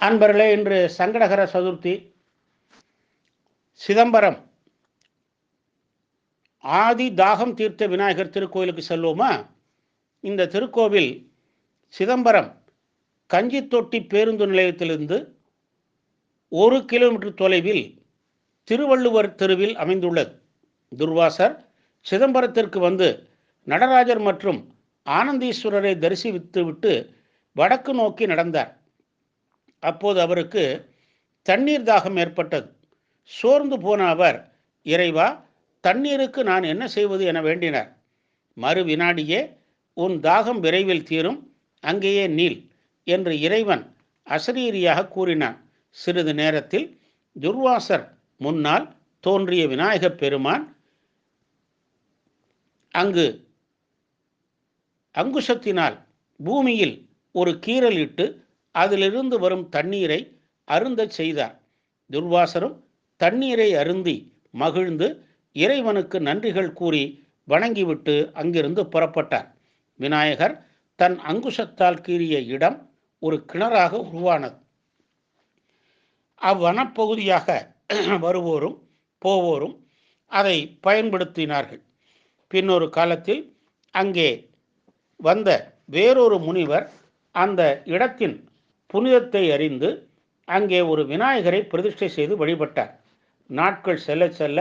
அன்பர்களே இன்று சங்கடகர சதுர்த்தி. சிதம்பரம். ஆதி தாகம் தீர்த்த விநாயகர் திருக்கோயிலுக்கு செல்வோமா? இந்த திருக்கோவில் சிதம்பரம் கஞ்சித்தொட்டி பேருந்து நிலையத்திலிருந்து ஒரு கிலோமீட்டர் தொலைவில் திருவள்ளுவர் தெருவில் அமைந்துள்ளது. துர்வாசர் சிதம்பரத்திற்கு வந்து நடராஜர் மற்றும் ஆனந்தீஸ்வரரை தரிசித்துவிட்டு வடக்கு நோக்கி நடந்தார். அப்போது அவருக்கு தண்ணீர் தாகம் ஏற்பட்டது. சோர்ந்து போன அவர் இறைவா தண்ணீருக்கு நான் என்ன செய்வது என வேண்டினார். மறு வினாடியே உன் தாகம் விரைவில் தீரும் அங்கேயே நீல் என்று இறைவன் அசரீரியாக கூறினான். சிறிது நேரத்தில் துர்வாசர் முன்னால் தோன்றிய விநாயகப் பெருமான் அங்கு அங்குசத்தினால் பூமியில் ஒரு கீறலிட்டு அதிலிருந்து வரும் தண்ணீரை அருந்தச் செய்தார். துர்வாசரும் தண்ணீரை அருந்தி மகிழ்ந்து இறைவனுக்கு நன்றிகள் கூறி வணங்கிவிட்டு அங்கிருந்து புறப்பட்டார். விநாயகர் தன் அங்குசத்தால் கீறிய இடம் ஒரு கிணறாக உருவானது. அவ்வனப்பகுதியாக வருவோரும் போவோரும் அதை பயன்படுத்தினார்கள். பின்னொரு காலத்தில் அங்கே வந்த வேறொரு முனிவர் அந்த இடத்தின் புனிதத்தை அறிந்து அங்கே ஒரு விநாயகரை பிரதிஷ்டை செய்து வழிபட்டார். நாட்கள் செல்ல செல்ல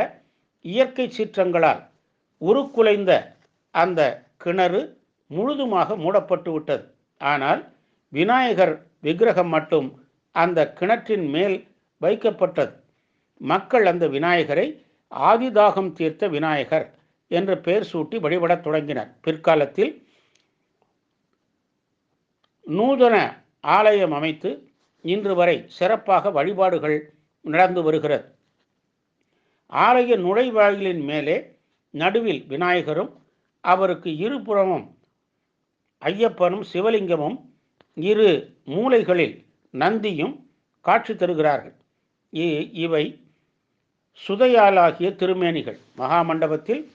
இயற்கை சீற்றங்களால் உருக்குலைந்த அந்த கிணறு முழுதுமாக மூடப்பட்டு விட்டது. ஆனால் விநாயகர் விக்கிரகம் மட்டும் அந்த கிணற்றின் மேல் வைக்கப்பட்டது. மக்கள் அந்த விநாயகரை ஆதிதாகம் தீர்த்த விநாயகர் என்ற பெயர் சூட்டி வழிபடத் தொடங்கினர். பிற்காலத்தில் நூதன ஆலயம் அமைத்து இன்று வரை சிறப்பாக வழிபாடுகள் நடந்து வருகிறது. ஆலய நுழைவாயிலின் மேலே நடுவில் விநாயகரும் அவருக்கு இருபுறமும் ஐயப்பனும் சிவலிங்கமும் இரு மூலைகளில் நந்தியும் காட்சி தருகிறார்கள். இவை சுதையாலாகிய திருமேனிகள். மகாமண்டபத்தில்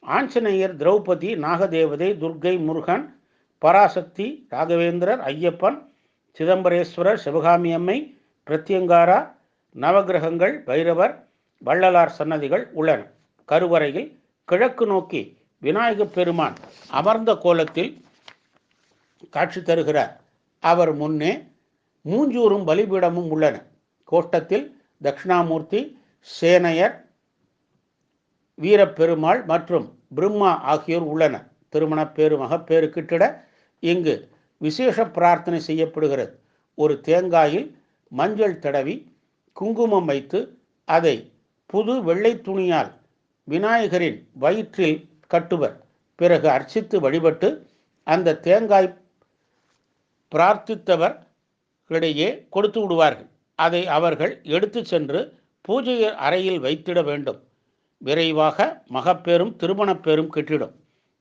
ஆஞ்சநேயர் திரௌபதி நாகதேவதை துர்கை முருகன் பராசக்தி ராகவேந்திரர் ஐயப்பன் சிதம்பரேஸ்வரர் சிவகாமி அம்மை பிரத்யங்காரா நவகிரகங்கள் பைரவர் வள்ளலார் சன்னதிகள் உள்ளன. கருவறையில் கிழக்கு நோக்கி விநாயகப் பெருமான் அமர்ந்த கோலத்தில் காட்சி தருகிறார். அவர் முன்னே மூஞ்சூரும் பலிபீடமும் உள்ளன. கோஷ்டத்தில் தட்சிணாமூர்த்தி சேனையர் வீரப்பெருமாள் மற்றும் பிரம்மா ஆகியோர் உள்ளனர். திருமணப்பேறு மகப்பேறு கிட்டிட இங்கு விசேஷ பிரார்த்தனை செய்யப்படுகிறது. ஒரு தேங்காயில் மஞ்சள் தடவி குங்குமம் வைத்து அதை புது வெள்ளை துணியால் விநாயகரின் வயிற்றில் கட்டுவர். பிறகு அர்ச்சித்து வழிபட்டு அந்த தேங்காய் பிரார்த்தித்தவர்களிடையே கொடுத்து விடுவார்கள். அதை அவர்கள் எடுத்து சென்று பூஜை அறையில் வைத்திட வேண்டும். விரைவாக மகப்பேரும் திருமணப்பேரும் கிட்டிடும்.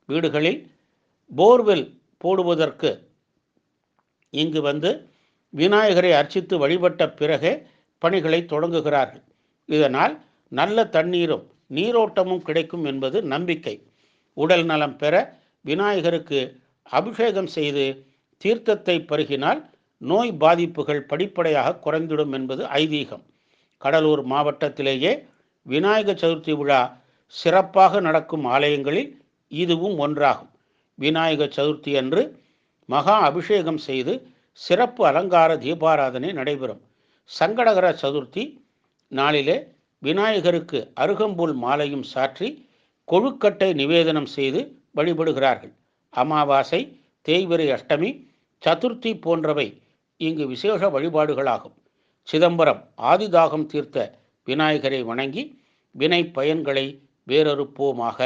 வீடுகளில் போர்வெல் போடுவதற்கு இங்கு வந்து விநாயகரை அர்ச்சித்து வழிபட்ட பிறகே பணிகளை தொடங்குகிறார்கள். இதனால் நல்ல தண்ணீரும் நீரோட்டமும் கிடைக்கும் என்பது நம்பிக்கை. உடல் நலம் பெற விநாயகருக்கு அபிஷேகம் செய்து தீர்த்தத்தை பருகினால் நோய் பாதிப்புகள் படிப்படையாக குறைந்திடும் என்பது ஐதீகம். கடலூர் மாவட்டத்திலேயே விநாயக சதுர்த்தி விழா சிறப்பாக நடக்கும் ஆலயங்களில் இதுவும் ஒன்றாகும். விநாயக சதுர்த்தி அன்று மகா அபிஷேகம் செய்து சிறப்பு அலங்கார தீபாராதனை நடைபெறும். சங்கடகர சதுர்த்தி நாளிலே விநாயகருக்கு அருகம்புல் மாலையும் சாற்றி கொழுக்கட்டை நிவேதனம் செய்து வழிபடுகிறார்கள். அமாவாசை தேய்பிரை அஷ்டமி சதுர்த்தி போன்றவை இங்கு விசேஷ வழிபாடுகளாகும். சிதம்பரம் ஆதிதாகம் தீர்த்த விநாயகரை வணங்கி வினை பயன்களை வேறறுப்போமாக.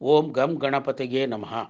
ஓம் கம் கணபதியே நமகா